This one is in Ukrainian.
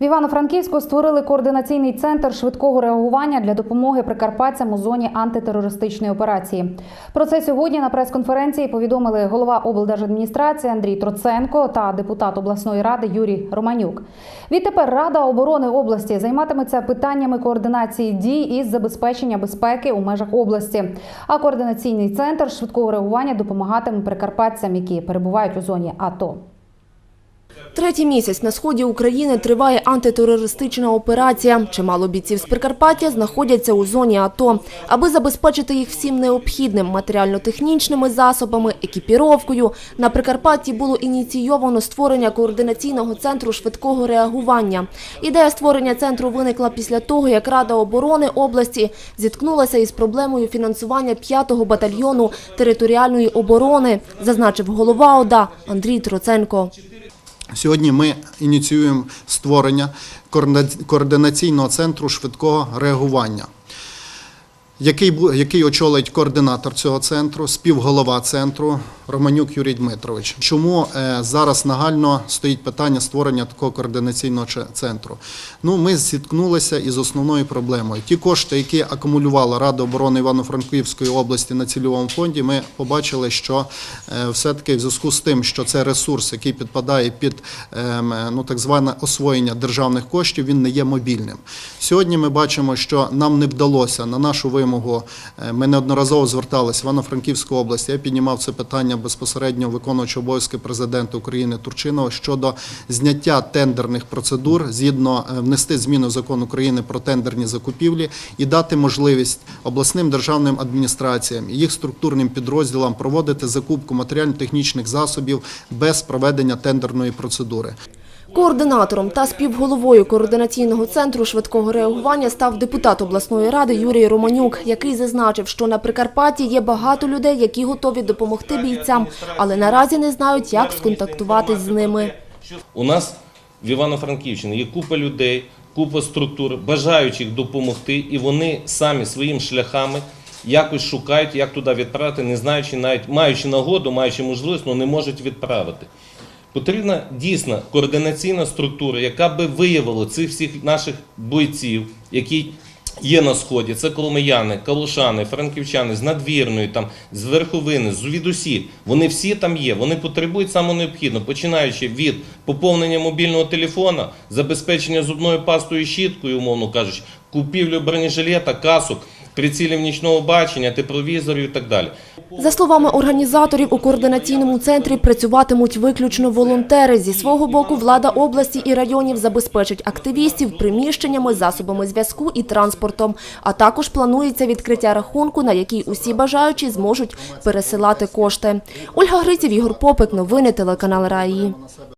В Івано-Франківську створили координаційний центр швидкого реагування для допомоги прикарпатцям у зоні антитерористичної операції. Про це сьогодні на прес-конференції повідомили голова облдержадміністрації Андрій Троценко та депутат обласної ради Юрій Романюк. Відтепер Рада оборони області займатиметься питаннями координації дій із забезпечення безпеки у межах області. А координаційний центр швидкого реагування допомагатиме прикарпатцям, які перебувають у зоні АТО. Третій місяць на сході України триває антитерористична операція. Чимало бійців з Прикарпаття знаходяться у зоні АТО. Аби забезпечити їх всім необхідним матеріально-технічними засобами, екіпіровкою, на Прикарпатті було ініційовано створення координаційного центру швидкого реагування. Ідея створення центру виникла після того, як Рада оборони області зіткнулася із проблемою фінансування 5-го батальйону територіальної оборони, зазначив голова ОДА Андрій Троценко. Сьогодні ми ініціюємо створення координаційного центру швидкого реагування, який, який очолить координатор цього центру, співголова центру Романюк Юрій Дмитрович. Чому е, зараз нагально стоїть питання створення такого координаційного центру? Ну, ми зіткнулися із основною проблемою. Ті кошти, які акумулювала Рада оборони Івано-Франківської області на цільовому фонді, ми побачили, що е, все-таки в зв'язку з тим, що це ресурс, який підпадає під ем, ну, так зване освоєння державних коштів, він не є мобільним. Сьогодні ми бачимо, що нам не вдалося на нашу вимогу. Е, Ми неодноразово зверталися в Івано-Франківську область. Я піднімав це питання безпосередньо виконуючого обов'язки президента України Турчинова щодо зняття тендерних процедур, згідно е, внести зміни в закон України про тендерні закупівлі і дати можливість обласним державним адміністраціям і їх структурним підрозділам проводити закупку матеріально-технічних засобів без проведення тендерної процедури. Координатором та співголовою координаційного центру швидкого реагування став депутат обласної ради Юрій Романюк, який зазначив, що на Прикарпатті є багато людей, які готові допомогти бійцям, але наразі не знають, як сконтактуватись з ними. У нас в Івано-Франківщині є купа людей, купа структур, бажаючих допомогти, і вони самі своїми шляхами якось шукають, як туди відправити, не знаючи навіть маючи нагоду, маючи можливість, але не можуть відправити. Потрібна дійсно координаційна структура, яка би виявила цих всіх наших бойців, які є на сході. Це коломияни, калушани, франківчани з надвірної, там з верховини, звідусі. Вони всі там є. Вони потребують саме необхідно, починаючи від поповнення мобільного телефона, забезпечення зубною пастою щіткою, умовно кажучи, купівлю бронежилета, касок, прицілів нічного бачення, тепловізорів і так далі. За словами організаторів, у координаційному центрі працюватимуть виключно волонтери. Зі свого боку, влада області і районів забезпечить активістів приміщеннями, засобами зв'язку і транспортом. А також планується відкриття рахунку, на який усі бажаючі зможуть пересилати кошти. Ольга Гриців, Ігор Попик. Новини телеканал Раї.